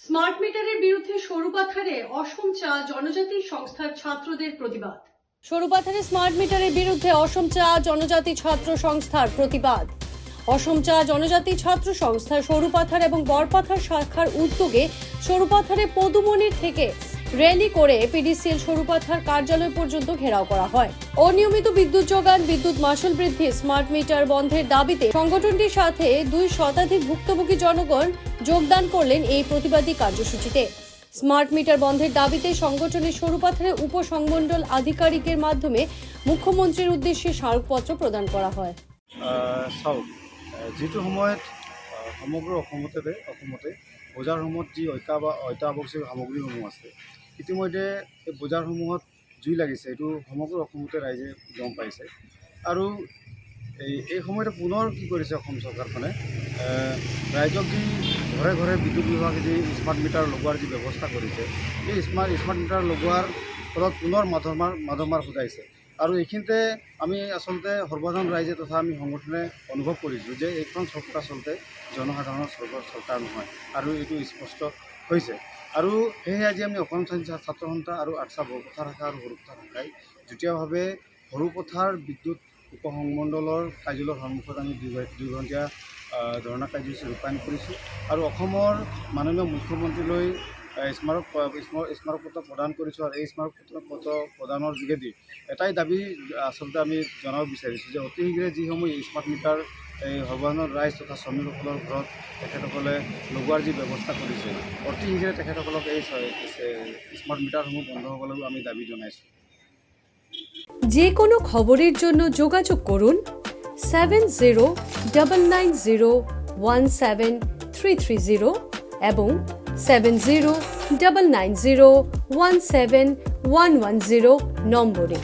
Smart মিটারের বিরুদ্ধে সরুপাথারে অসম চা জনজাতি সংস্থার ছাত্রদের প্রতিবাদ। সরুপাথারে স্মার্ট মিটারের বিরুদ্ধে অসম চা জনজাতি ছাত্র সংস্থার প্রতিবাদ। অসম চা জনজাতি ছাত্র সংস্থা সরুপাথার এবং বরপাথার শাখার উদ্যোগে সরুপাথারে পদুমনির থেকে র্যালি করে পিডিসিএল সরুপাথার কার্যালয় পর্যন্ত ঘেরাও করা হয়। অনিয়মিত বিদ্যুৎ যোগান, বিদ্যুৎ মাসুল বৃদ্ধি, স্মার্ট মিটার বন্ধের দাবিতে সংগঠনটির সাথে দুই শতাধিক ভুক্তভোগী জনগণ যোগদান করলেন এই প্রতিবাদী কার্যসূচিতে। স্মার্ট মিটার বন্ধের দাবিতে সংগঠনের সরুপাথারে উপসংমণ্ডল আধিকারিকের মাধ্যমে মুখ্যমন্ত্রীর উদ্দেশ্যে স্মারকপত্র প্রদান করা হয়। চাওক যিটো সময়ত সমগ্ৰ অসমতে অসমতে বজাৰসমূহত যি ঐতা বা অত্যাৱশ্যকীয় সামগ্ৰীসমূহ আছে ইতিমধ্যে এই বজাৰসমূহত জুই লাগিছে, এইটো সমগ্ৰ অসমতে ৰাইজে গম পাইছে। আৰু এই এই সময়তে পুনৰ কি কৰিছে অসম চৰকাৰখনে? ৰাইজক যি ঘৰে ঘৰে বিদ্যুৎ বিভাগে যি স্মাৰ্ট মিটাৰ লগোৱাৰ যি ব্যৱস্থা কৰিছে, এই স্মাৰ্ট স্মাৰ্ট মিটাৰ লগোৱাৰ ফলত পুনৰ মাধমাৰ মাধমাৰ সজাইছে আৰু এইখিনিতে আমি আচলতে সৰ্বসাধাৰণ ৰাইজে তথা আমি সংগঠনে অনুভৱ কৰিছোঁ যে এইখন চৰকাৰ আচলতে জনসাধাৰণৰ চৰকাৰ চৰকাৰ নহয়। আৰু এইটো স্পষ্ট হৈছে। আৰু সেয়েহে আজি আমি অসম ছাত্ৰ সন্থা আৰু আঠছা বৰপথাৰ শাখা আৰু সৰুপথাৰ শাখাই যুটীয়াভাৱে সৰুপথাৰ বিদ্যুৎ উপসংমণ্ডলৰ কাৰ্যালয়ৰ সন্মুখত আমি দুই দুই ঘণ্টীয়া আহ, ধৰ্ণা কাৰ্যসূচী ৰূপায়ণ কৰিছোঁ। আৰু অসমৰ মাননীয় মুখ্যমন্ত্ৰীলৈ স্মাৰক স্মাৰক স্মাৰকপত্ৰ প্ৰদান কৰিছোঁ আৰু এই স্মাৰকপত্ৰ পত্ৰ প্ৰদানৰ যোগেদি এটাই দাবি আচলতে আমি জনাব বিচাৰিছোঁ যে অতি শীঘ্ৰে যিসমূহ স্মাৰ্ট মিটাৰ এই সৰ্বসাধাৰণ ৰাইজ তথা শ্ৰমিকসকলৰ ঘৰত তেখেতসকলে লগোৱাৰ যি ব্যৱস্থা কৰিছে, অতি শীঘ্ৰে তেখেতসকলক এই স্মাৰ্ট মিটাৰসমূহ বন্ধ হ'বলৈও আমি দাবি জনাইছোঁ। যে কোনো জন্য যোগাযোগ করুন seven zero double nine zero one seven three three zero এবং seven zero double nine zero one seven one one zero নম্বরে।